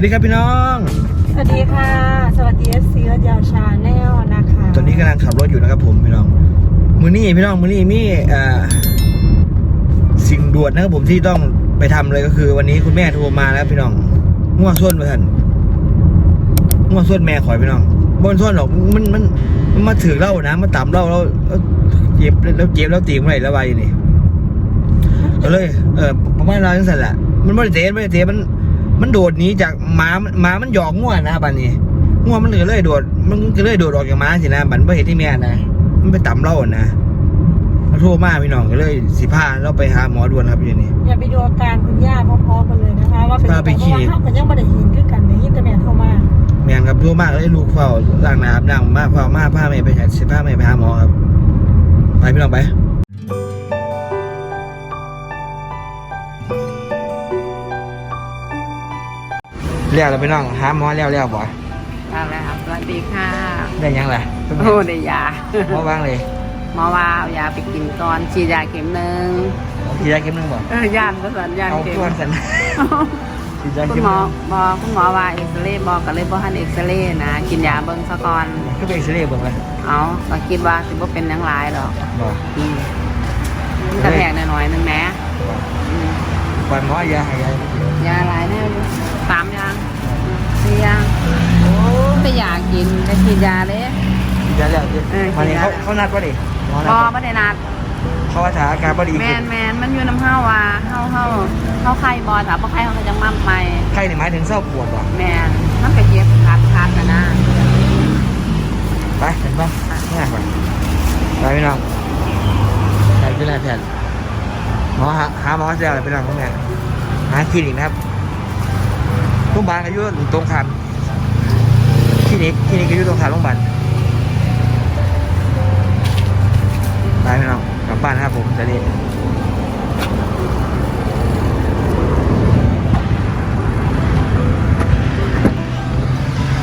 วัสดีครับพี่น้อง สวัสดีค่ะ สวัสดีเอฟซียาวชาแนลนะคะ ตอนนี้กำลังขับรถอยู่นะครับผมพี่น้อง มือนี้พี่น้องมือนี้มีเอ่อสิ่งด่วนนะครับผมที่ต้องไปทำเลยก็คือ วันนี้คุณแม่โทรมาแล้วพี่น้องง่วงส้นมาท่านง่วงส้นแม่ข่อยพี่น้องบนส้นหรอกมันมันมันมาถือเหล้านะมาต่ำเหล้าแล้วแล้วเจ็บแล้วเจ็บแล้วตีเมื่อไหร่แล้ววายอยู่นี่ก็เลย เออประมาณเราจังสันแหละมันไม่ได้เตะไม่ได้เตะมัน มันโดดหนีจากหมาหมามันหยอกง่วนะบัดนี้ง่วมันก็เลยโดด มันก็เลยโดดออกจากหมาสินะบัดไม่เห็นที่แม่นะมันไปต่ำเหล้านะมาโทรมาพี่น้องก็เลยสิพาเราไปหาหมอด่วนครับอยู่นี่อย่าไปดูอาการคุณย่าพร้อมๆกันเลยนะคะว่าเป็นพาไปเพคลิราะนิว่ากเขาก็ยังไม่ได้ยินขึ้นกันในอินเทอร์เน็ตโทรมาแม่นครับโทรมาก็เลยลูกเฝ้าล้างน้ำล้างมาเฝ้ามาพาแม่ไปหาสิพาแม่ไปหาหมอครับ ไปพี่น้องไป เรียกเราไปน้องหาหมอแล้วแล้วบ่เอาละครับสวัสดีค่ะได้ยังไงโอ้ได้ยาหมอว่างเลยหมอว่าเอายาไปกินก่อนฉีดยาเข็มหนึ่งทีแรกเข็มหนึงบ่เออย่านประสานยาเอาเข็มทวนสันทีแรกคุเข็ณมหมหอนึงหมอคุณหมอว่าเอ็กซเรย์บอกก็เลยบอกให้เอ็กซเรย์นะกินยาเบิ้งซะก่อนคือไปเอ็กซเรย์เบิ่งเลยเอาก็คิดว่าสิบ่เป็นหยังหลายหรอกบ่อืมกระแทกหน่อยๆนึงแหมอืมก่อนหมอยาให้ยายยาหลายแน่อยู่สามอยางสี่อ ยางโอ้ไปอยากกินไปฉีดยาเลยยาแล้วเดี๋ยวเออวันนี้กินยา เขาเขานัดป่ะดิหมอนัดพอบ่ไม่ได้นัดเขาว่าถ้าอาการบ่ดีแมขึ้นนแมนมันอยู่น้ำเห้าว่าเห้าเห้าเห้าไข่บอถามว่าไข่เขาก็จะมั่มไปใครนี่หมายถึงเศร้าปวดบ่แมนมันก็เย็บขาดขาดกันนะไปเห็นป่ะง่ายกว่าไปพี่น้องไปพี่นายแพทย์หมอหาหาหมอเสียอะไรพี่น้องพวกแม่หาคลินิกนะครับ โรงพยาบาลก็อยู่ตรงข้ามคลินิกคลินิกก็อยู่ตรงข้ามโรงพยาบาลไปพี่น้องกลับบ้านนะครับผมจะดี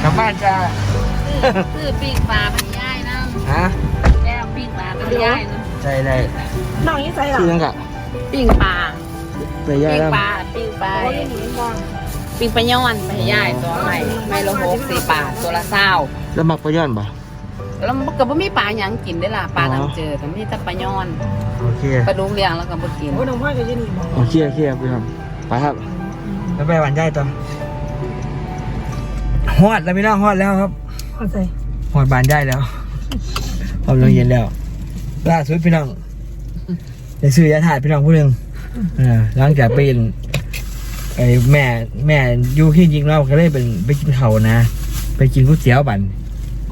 กลับบ้านจ้าซื้อปีกปลาไปย่ายนะฮะแก้วปีกปลาไปย่ายนะใจได้น้องยิ่งใส่หรอชื่อยังกะปีกปลาไปย่าปียกแล้วปลาปีกปลา โอ้ยหนีมองปีกปลาย้อนไปย่ายตัวใหม่ไม่ละหกสี่ปลาตัวละเศร้าแล้วมักไปย้อนบ่แล้วมันก็บ่มีปลาหยังกินได้ล่ะปลาอ๋อทำเจอแต่มีแต่ปลาย้อนโอเคปลาดุกเลี้ยงแล้วก็บ่กินโอ้ยน้องพ่อก็จะหนีมองโอเคโอเคครับพี่ครับไปครับแล้วไปหวานใจต่อฮอดแล้วพี่น้องฮอดแล้วครับเอาใส่ฮอดบานได้แล้วพร้อมลงเย็นแล้วล่าสุดพี่น้องได้ซื้อยาถ่ายพี่น้องผู้หนึ่งเออหลังจากเป็น ไอ้แม่แม่อยู่ที่ยิงเราก็เลยเป็นไปกินเขาวนะ ไปกินก๋วยเตี๋ยวบัน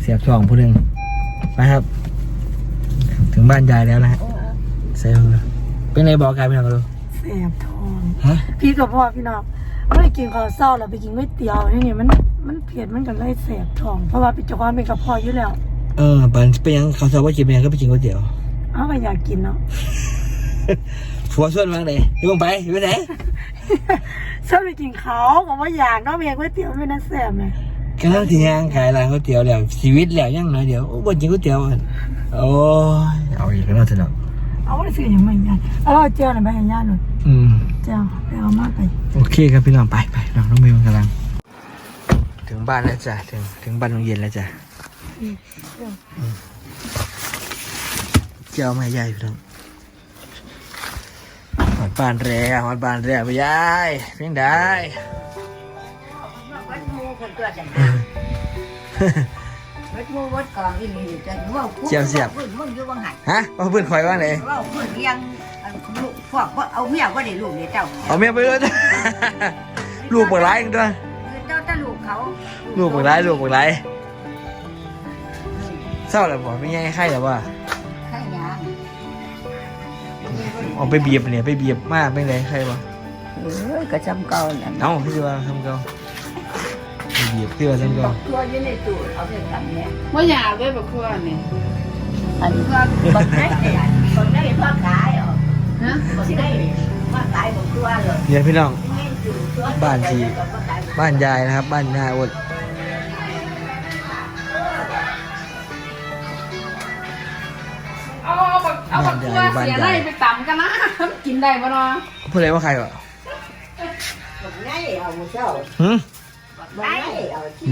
เสียบทองผู้หนึ่งไปครับ ถึงบ้านยายแล้วนะฮะใส่ลงเลยเป็นไงบอกกันพี่น้องกันดูแสบท้องฮะพี่กับพ่อพี่น้องไม่ได้กินข้าวเศร้าเราไปกินก๋วยเตี๋ยวนี่นี่มันมันเผ็ดมันก็เลยแสบท้อง เพราะว่าเป็นเจ้าของเป็นกับพ่ออยู่แล้ว เออปันไปยังเขาสอบว่ากินไปยังก็ไปกินก๋วยเตี๋ยวเอาก็อยากกินเนาะผัวชวนวางไหนอยู่ไปอยู่ไปไหน ชอบไปกินเขาก็ว่าอยากเนาะเมียก๋วยเตี๋ยวไม่น่าแสบไหมกำลังที่ย่างขายร้านก๋วยเตี๋ยวแล้วชีวิตแล้วยังน้อยเดี๋ยวโอ้บ่กินก๋วยเตี๋ยวอะโอ้ยเอาอีกแล้วเถอะเนาะเอาไว้ซื้ออย่างไม่ยากเอาเราเจ้าหน่อยไปให้ย่าหน่อยอืมเจ้าไปเอามาไปโอเคครับพี่น้องไปไปน้องน้องเมย์กำลัง ถึงบ้านแล้วจ้ะถึงถึงบ้านโรงเรียนแล้วจ้ะอืมเจ้าแม่ยายพี่น้องห อดบานแร่หอดบานแร่ไปยายเพียงได้วัดมูคนตัวจังวัดมูวัดกองอีหลีจังว่าเจียวเสียบมึงอยู่บังหันฮะว่าเพื่อนคอยว่าไหนว่าพูดเลี้ยงอันลูกพวกว่าเอาเมียว่าได้ลูกเนี่ยเจ้าเอาเมียไปเลยลูกเปิดร้ายกันด้วยเจ้าตาลูกเขาลูกเปิดร้ายลูกเปิดร้ายเศร้าแล้วบ่ไม่ไงไข้แล้วว่า เอาไปเบียบเนี่ยไปเบียบมากไม่เลยไข้บ่เอ้ยก็จำเก่านั่นเอ้าพี่ว่าทำเก่าไปเบียบพี่ว่าทำบเก่าอกตัวอยู่ในตู้เอาไปทำเนี่ยว่าอยากด้วยบักครัวนี่อันนี้ก็บักได้เนี่ยบักได้พ่อขายอ๋อฮะบักได้พ่อขายบักตัวเลยเนี่ยพี่น้องไม่ซื้อตัวบ้านที่บ้านยายนะครับ บ้านยายอด เอาบักเอาบักครัวเสียไรไปต่ำกันนะมันกินได้ปะเนาะพูดอะไรว่าใครวะบักได้เอาหมูเจ้าหืมบัได้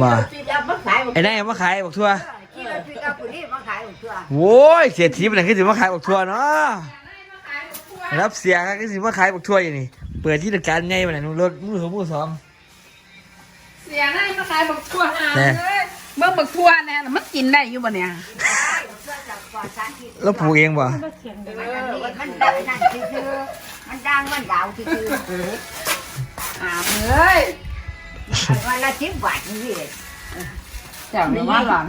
บ่ที่เรามาขายหมดไอ้นายมาขายบอกทั่วที่เราที่เราคนนี้มาขายหมดเพื่อโว้ยเสียทีเป็นไหนขึ้นสิมาขายบอกทั่วเนาะรับเสียก็สิมาขายบอกทั่วอยู่นี่เปิดที่ตะการไงมันไหนรถมือสองมือสองเสียให้มาขายบักทั่วหาแน่เลยเบิ่งบักทั่วแน่น่ะมันกินได้อยู่บ่เนี่ยเพื่อจะก่อ สร้างที่แล้วปลูกเองบ่มันมันดังนั่นคือมันดังมันดาวคืออ้าวเอ้ยวันละสิบบาทนี่เลยเจ้านี่ว่าหลอน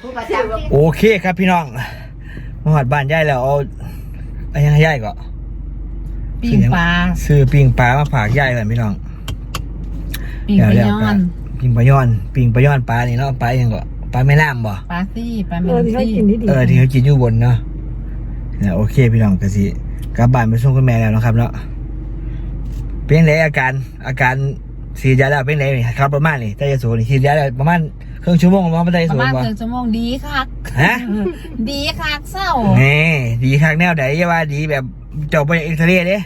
ผู้ประจำที่โอเคครับพี่น้องมาหอดบ้านยายแล้วเอาเอะไรยังให้ยายก่อนปิ้งปลาซื้อปิ้งปลามาฝากยายก่อนพี่น้องปิ้งปลาย้อนปิ้งปลาย้อนปิ้งปลาย้อนปลานี่เนาะปลายังก็ ปลาแม่น้ำบ่ปลาซี่ปลาเอเมอลที่เขาซี่กินนี่ดีเออที่เขากินอยู่บนเนาะเนี่ยโอเคพี่น้องกะสิกลับบ้านไปส่งคุณแม่แล้วนะครับเนาะเป็นไงอาการอาการสีดยาแล้วเป็นไงนี่ครับประมาณนี่ใจจะสูนี่สีดยาแล้วประมาณครึ่งชั่วโมงประมาณใจปสูระมาณบ่ครึ่งชั่วโมงดีคัก ฮะ ดีคักเศร้า นี่ดีคักแนวไหนอย่าว่าดีแบบเจ้าบ่อยากเอ็กซเรย์เด้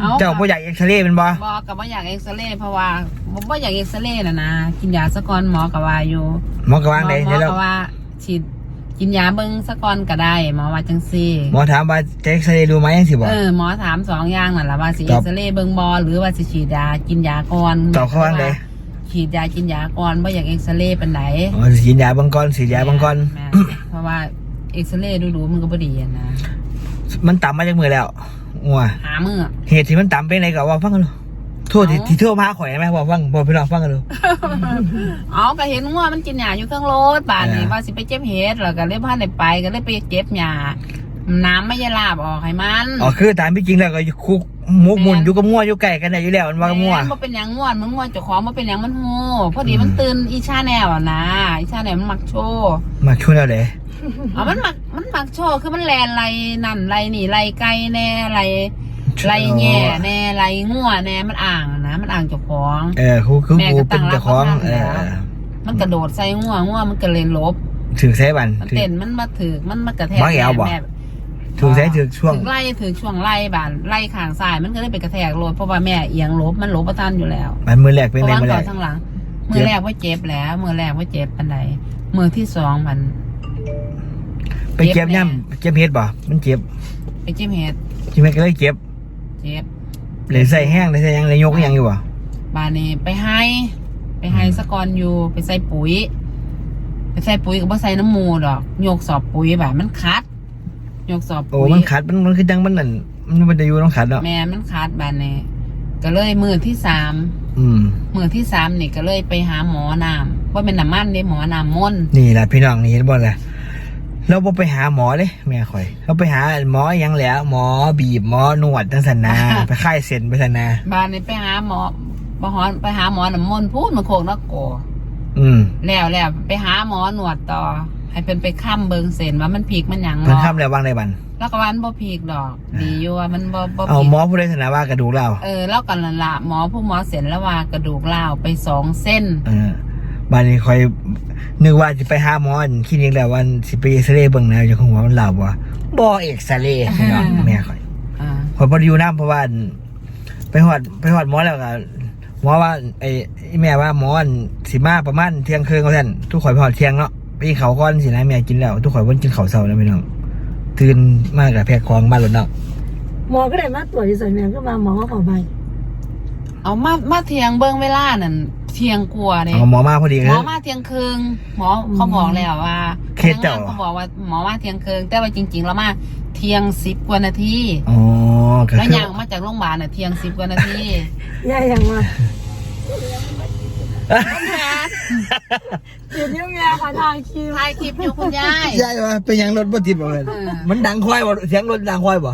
เอาเจ้าบ่อยากเอ็กซเรย์เป็นบ่บอกกับว่าอยากเอ็กซเรย์เพราะว่าบ่อยากเอ็กซเรย์น่ะนะกินยาสะก่อนหมอก็ว่าอยู่หมอกวางได้หมอเดี๋ยวเราก็ว่าฉีดกินยาเบิ่งสะก่อนก็ได้หมอว่าจังซี่หมอถามว่าจะเอ็กซเรย์ดูไหมยังสิบ่เออหมอถามสองอย่างนั่นล่ะว่าสิตเอ็อกบซเรย์เบิ่งบอหรือว่าสิฉีดยากินยาก่อนตอบเขาว่าไงฉีดยากินยาก่อนบ่อยากเอ็กซเรย์ปานไหนอ๋อสีดยาบางกอนสีดยาบางกอนแม่เพราะว่าเอ็กซเรย์ดูๆมันก็บ่ดีอะนะมันต่ำมาจากมือแล้ว งัวหามือเหตุที่มันต่ำเป็นไรก็ว่าฟังกันดูโทษที่เอ้าที่โทษมาข่อยไหมบอกฟังบอกพี่น้องฟังกันดูเอาก็เห็นว่ามันกินยาอยู่เครื่องรถบาดนี่เออว่าสิไปเจ็บเฮ็ดแล้วก็เลยพาได้ไปก็เลยไปเจ็บยาน้ำไม่ยาลาบออกให้มัน อ๋อคือตามที่จริงแล้วก็คุก มุกมุนอยู่กับงัวอยู่ไก่กันได้อยู่แล้วมันว่ากับงัวแม่นบ่เป็นหยังง่วนมันง่วนเจ้าของบ่เป็นหยังมันโหพอดีมันตื่นอีชาแนวอะนะอีชาแนวมันมักโชว์มาช่วยเราเลยเอามันมักมันมักโชว์คือมันแลนไรนั่นไรนี่ไรไก่แน่ไรไรแง่แน่ไรงัวแน่มันอ่างนะมันอ่างเจ้าของเออคือคือแม่กูก็ตั้เป็นงรับเจ้าของประกันเอแล้วอมันกระโดดใส่งัวงัวมันก็เลยลบถือใช้บันมันถือเต้นมันมาถือมันมากระแทกมาแอวบ่แม่ ถือใช้ถือช่วงถึงไล่ถึงช่วงไล่บานไล่ขางซ้ายมันก็เลยไปกระแทกรถเพราะว่าแม่เอียงลบมันลบประทันอยู่แล้ว มันมือแรกเพเป็นราะไรว่ามือแรก่อกนทั้งหลัง มือแรกว่าเจ็บแล้ว มือแรกว่าเจ็บปันใดมือที่สองมัน ไปเจ็บย่ำเจ็บเฮ็ดบ่มันเจ็บไปจิ้มเห็ดใช่ไหมก็เลยเจ็บเจ็บเลยใส่แห้งเลยใส่หยังเลยยกหยังอยู่บ่บานนี้ไปให้ ไปให้สะกอนอยู่ไปใส่ปุ๋ย ไปใส่ปุ๋ยก็บ่ใส่น้ำมูดอกโยกสอบปุ๋ยแบบมันคัดโยกสอบโอ้ปุ๋ยมันขัดมันมันคือจังมันนั่นมันมันจะอยู่ต้องขัดเนาะแม่มันคัดบานนี้ก็เลยมือที่สามอืม มือที่สามนี่ก็เลยไปหาหมอนำว่าเป็นน้ำมันเด้หมอนำม่นต์นี่แหละพี่น้องนี่เห็นบ่แหละเราบ่ไปหาหมอเลยแม่ข่อย เราไปหาหมอหยังแหล้ว หมอบีบหมอนวดจังสันนาไปค่ายเซ็นไปสันนาบ้านนี้ไปหาหมอไปหาไปหาหมอน้ำมนต์พูดมาโคกนักโก อืม แล้วแล้วไปหาหมอหนวดต่อ ให้เป็นไปค้ำเบิงเส้นว่ามันพีกมันหยังเพิ่นบ่ทำแล้ววางในบัน แล้วก็วามันบ่พีกดอก ดีอยู่ว่ามันบ่บ่เอาพีกหมอผู้ใดสนาว่ากระดูกเราเออแล้วกันละละหมอผู้หมอเส้นแล้วว่ากระดูกเล่าวไปสองเส้น เออบ้านนี้คอยนึกว่าจะไปหาหมออันคลินิกแล้ววันสิไปเอ็กซเรย์เบิ่งแนวอยู่ของหัวมันลาวบ่บ่เอ็กซเรย์พี่น้องแม่ข่อยอ่าข่อยบ่ได้อยู่น้ำเพราะว่าอันไปฮอดไปฮอดหมอแล้วก็หมอว่าไอ้ไอ้แม่ว่าหมออันสิมาประมาณเที่ยงคืนว่าซั่นทุกข่อยไปฮอดเที่ยงเนาะ ไปกินข้าวก่อนสินะแม่กินแล้วทุกข่อยบ่กินข้าวเช้าแล้วพี่น้องตื่นมากกับแพกของบ้านรถเนาะหมอก็ได้มาตรวจที่สวนแม่ก็มาหมอก็ขอไปเอามามาเทียงเบิ่งเวลานั่นเทียงกลัวเด้เอาหมอมาพอดีหเลมอยมาเที่ยงคืนหมอเขาบอกแล้วว่าเคสเจ้าพนักงนเขาบอกว่าหมอมาเที่ยงคืนแต่ว่าจริง ๆ แล้วมาเที่ยงสิบกว่านาทีอ๋อก็แล้วคือยังมาจากโรงพยาบาลน่ะเที่ยงสิบกว่านาทีย่ายังมา เดี๋ยวนี้แม่ขอทางคิวถ่ายคลิปอยู่คุณยายใช่ว่าเป็นหยังรถบ่ติดบ่เพิ่นเออมันดังควายบ่เสียงรถดังควายบ่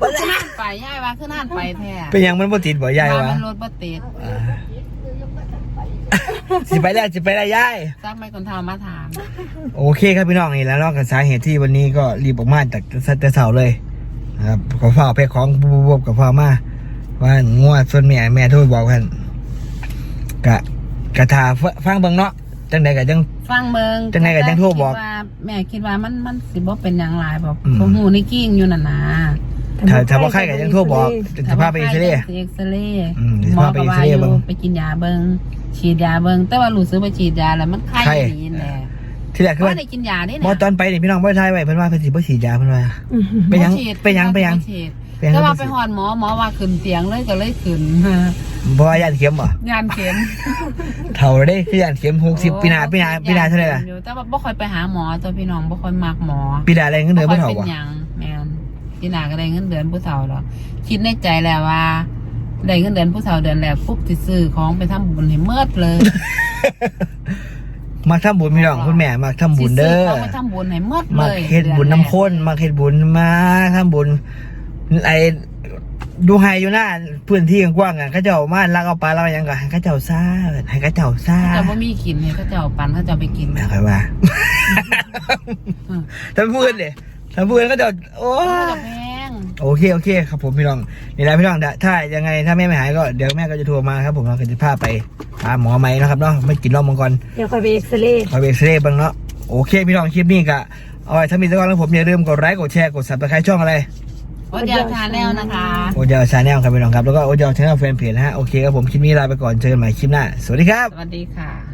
ขึ้นนั่นไปยายว่าขึ้นนั่นไปแท้เป็นหยังมันบ่ติดบ่ยายว่วะมันรถบ่ติดอ่าสิไปแล้วสิไปแล้วยายซักไม่คนทำมาถาม โอเคครับพี่น้องนี่แล้วเนอกจากสาเหตุที่วันนี้ก็รีบออกมาจากแต่เสาเลยนะครับก็พ่อแพ็คของบุบๆกับพ่อมาว่างัวส่วนแม่แม่โทรบอกกันกะ กะทาฟังเบิ่งเนาะจังใดกะจัง ฟังเบิงจังไงก็จังโทรบอกคิดว่าแม่คิดว่ามันมันสิบ่เป็นอย่างไรบอกอืม ผมหูนี่กิ้งอยู่น่ะนะถ้าถ้าบ่ไข้ก็ยังโทรบอกจะพาไปเอ็กซเรย์เอ็กซเรย์อืมหมอพาไปก็เอ็กซว่าเรย์อยู่เบิ่งไปกินยาเบิ่งฉีดยาเบิ่งแต่ว่ารู้สึกว่าฉีดยาแล้วมันไข้ไข้ ดีแหละที่แรกคือว่าว่าได้กินยาได้หมอนะตอนไปนี่พี่น้องบ่ทายไว้เพิ่นว่าเพิ่นสิบ่ฉีดยาเพิ่นว่าอืมไปยังบ่ฉีดไปยังไปยัง บ่ฉีดไปยั งแต่ว่าบ่ไปฉีดหอนหมอหมอว่าขึ้นเตียงเลยก็เลยขึ้นบ่ว่าย่านเข็มบ่งานเข็มเท่าเด้คือย่านเข็ม60ปีหน้าปีหน้าปีหน้าเท่าไหร่ล่ะอยู่แต่ว่าบ่ค่อยไปหาหมอตัวพี่น้องบ่ค่อยมักหมอปีหน้าอะไรเงินเดือนบ่เท่าค่อยบ่เป็นหยังแม่นพี่นาก็ได้เงินเดือนผู้เฒ่าหรอกคิดในใจแล้วว่าได้เงินเดือนผู้เฒ่าเดือนแรกปุ๊บสิซื้อของไปทำบุญให้เมิดเลยมักทำบุญพี่น้องคุณแม่มักทำบุญเด้สิซื้อของไปทำบุญให้เมิดเลมักยเฮ็ดบุญน้ำข้นมักเฮ็ดบุญมาทำบุญ ไอ้ดูไฮอยู่หน้าพื้นที่กว้างๆอะเขาเจ้ามาลักเอาปลาเราหยังก็ให้เขาเจ้าซ่าให้เขาเจ้าซ่าแต่ว่ามีกินให้เขาเจ้าปันเขาเจ้าไปกินไม่ค่อยว่าอืมถ้าพูดเลยถ้าพูดก็จะโอ้เขายเจ้าแพงโอเคโอเคครับผมพี่น้องนี่แหละพี่น้องถ้ายังไงถ้าแม่ไม่หายก็เดี๋ยวแม่ก็จะโทรมาครับผมเราก็จะพาไปหาหมอไหมนะครับเนาะไม่กินเหล้ามังกร เดี๋ยวคอยไปเอ็กซเรย์คอยไปเอ็กซเรย์บ้างเนาะโอเค พี่น้องคลิปนี้ก็เอาไว้ถ้ามีสักวันแล้วผมอย่าลืมกดไลค์กดแชร์กดซับสไครต์ช่องอะไร ว่าเดียวทานแล้วนะคะโอเจอชาแนลครับพี่น้องครับ แล้วก็โอเจอชาแนลแฟนเพจนะฮะ โอเคครับผม คลิปนี้ลาไปก่อน เจอกันใหม่คลิปหน้า สวัสดีครับ สวัสดีค่ะ